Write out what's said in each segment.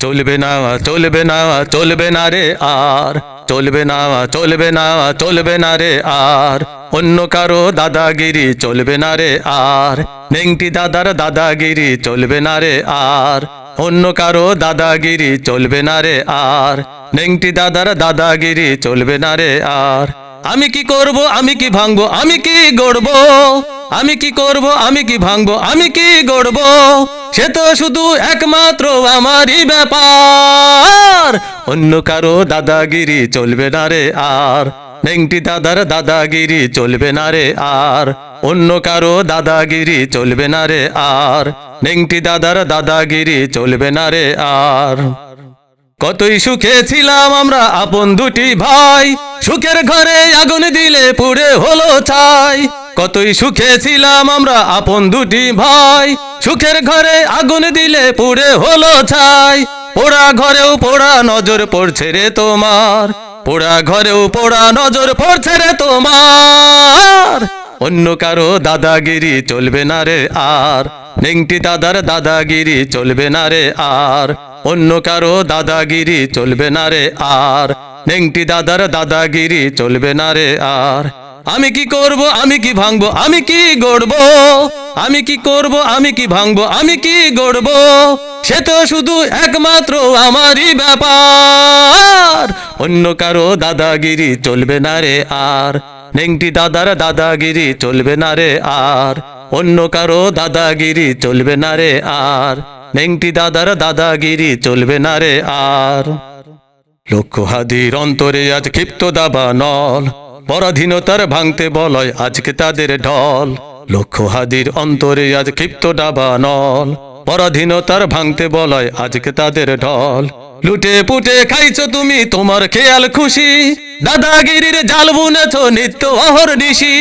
চলবে না চলবে না চলবে না রে আর চলবে না চলবে না চলবে না রে আর। অন্য কারও দাদাগিরি চলবে না রে আর, নেংটি দাদার দাদাগিরি চলবে না রে আর। অন্য কারও দাদাগিরি চলবে না রে আর, নেংটি দাদার দাদাগিরি চলবে না রে আর। আমি কি করব? আমি কি ভাঙবো? আমি কি গড়ব? আমি কি করব? আমি কি ভাঙবো? আমি কি গড়ব? সে তো শুধু একমাত্র আমারই ব্যাপার। অন্য কারও দাদাগিরি চলবে না রে আর। নেংটি দাদার দাদাগিরি চলবে না রে আর। অন্য কারও দাদাগিরি চলবে না রে আর। নেংটি দাদার দাদাগিরি চলবে না রে আর। কতই সুখে ছিলাম আমরা আপন দুটি ভাই। সুখের ঘরে আগুন দিলে পুড়ে হলো ছাই। কতই সুখে ছিলাম আমরা আপন দুটি ভাই। সুখের ঘরে আগুন দিলে পুড়ে হলো ছাই। পোড়া ঘরেও পোড়া নজর পড়ছে রে তোমার। পোড়া ঘরেও পোড়া নজর পড়ছে রে তোমার। অন্য কারও দাদাগিরি চলবে না রে আর। নেংটি দাদার দাদাগিরি চলবে না রে আর। অন্য কারও দাদাগিরি চলবে না রে আর। নেংটি দাদার দাদাগিরি চলবে না রে আর। আমি কি করব, আমি কি ভাঙবো, আমি কি গড়ব? আমি কি করব, আমি কি ভাঙবো, আমি কি গড়ব? সে তো শুধু একমাত্র আমারই ব্যাপার। অন্য কারও দাদাগিরি চলবে না রে আর। নেংটি দাদার দাদাগিরি চলবে না রে আর। অন্য কারও দাদাগিরি চলবে না রে আর। নেংটি দাদার দাদাগিরি চলবে না রে আর লক্ষ হাদির অন্তরে আজ ক্ষিপ্ত দাবা নল পরাধীনতার ভাঙতে বলয় আজকে তাদের ঢল লক্ষ হাদির অন্তরে আজ ক্ষিপ্ত দাবা নল পরাধীনতার ভাঙতে বলয় আজকে তাদের ঢল লুটে পুটে খাইছো তুমি তোমার খেয়াল খুশি দাদাগিরির জাল বুনেছ নিত্য অহর নিশি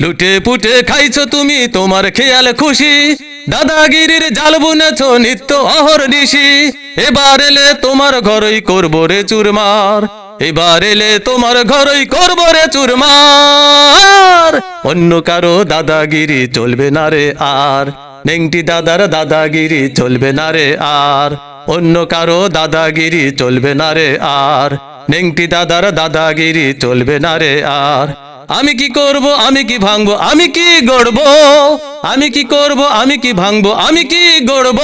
লুটে পুটে খাইছো তুমি, তোমার খেয়াল খুশি। দাদাগিরির জাল বুনেছ, নিত্য অহর নিশি। এবার এলে তোমার ঘরই করব রে চুরমার। এবার এলে তোমার ঘরই করব রে চুরমার। অন্য কারও দাদাগিরি চলবে না রে আর। নেংটি দাদার দাদাগিরি চলবে না রে আর। অন্য কারও দাদাগিরি চলবে না রে আর। নেংটি দাদার দাদাগিরি চলবে না রে আর। আমি কি করব? আমি কি ভাঙবো? আমি কি গড়ব? আমি কি করব? আমি কি ভাঙবো? আমি কি গড়ব?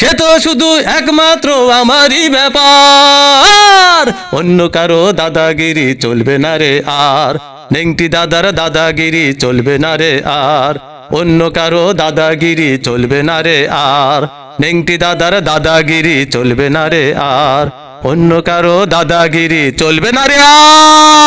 সে তো শুধু একমাত্র আমারই ব্যাপার। অন্য কারও দাদাগিরি চলবে না রে আর। নেংটি দাদার দাদাগিরি চলবে না রে আর। অন্য কারও দাদাগিরি চলবে না রে আর। নেংটি দাদার দাদাগিরি চলবে না রে আর। অন্য কারও দাদাগিরি চলবে না রে আর।